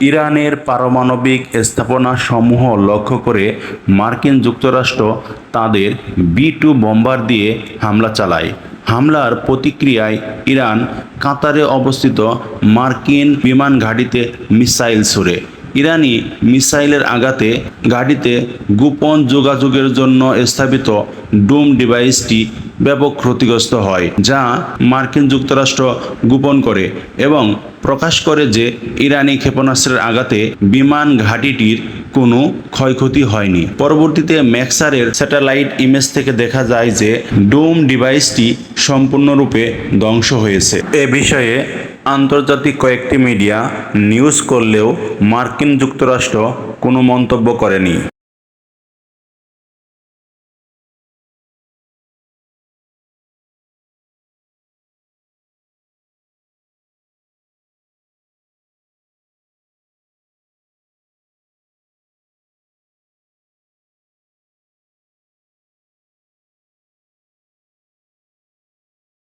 ইরানের পারমাণবিক স্থাপনাসমূহ লক্ষ্য করে মার্কিন যুক্তরাষ্ট্র তাদের বি টু বোম্বার দিয়ে হামলা চালায়। হামলার প্রতিক্রিয়ায় ইরান কাতারে অবস্থিত মার্কিন বিমান ঘাঁটিতে মিসাইল ছুড়ে। ইরানি মিসাইলের আঘাতে গাড়িতে গোপন যোগাযোগের জন্য স্থাপিত ডুম ডিভাইসটি ব্যাপক ক্ষতিগ্রস্ত হয়, যা মার্কিন যুক্তরাষ্ট্র গোপন করে এবং প্রকাশ করে যে ইরানি ক্ষেপণাস্ত্রের আঘাতে বিমান ঘাঁটিটির কোনো ক্ষয়ক্ষতি হয়নি। পরবর্তীতে ম্যাক্সারের স্যাটেলাইট ইমেজ থেকে দেখা যায় যে ডোম ডিভাইসটি সম্পূর্ণরূপে ধ্বংস হয়েছে। এ বিষয়ে আন্তর্জাতিক কয়েকটি মিডিয়া নিউজ করলেও মার্কিন যুক্তরাষ্ট্র কোনো মন্তব্য করেনি।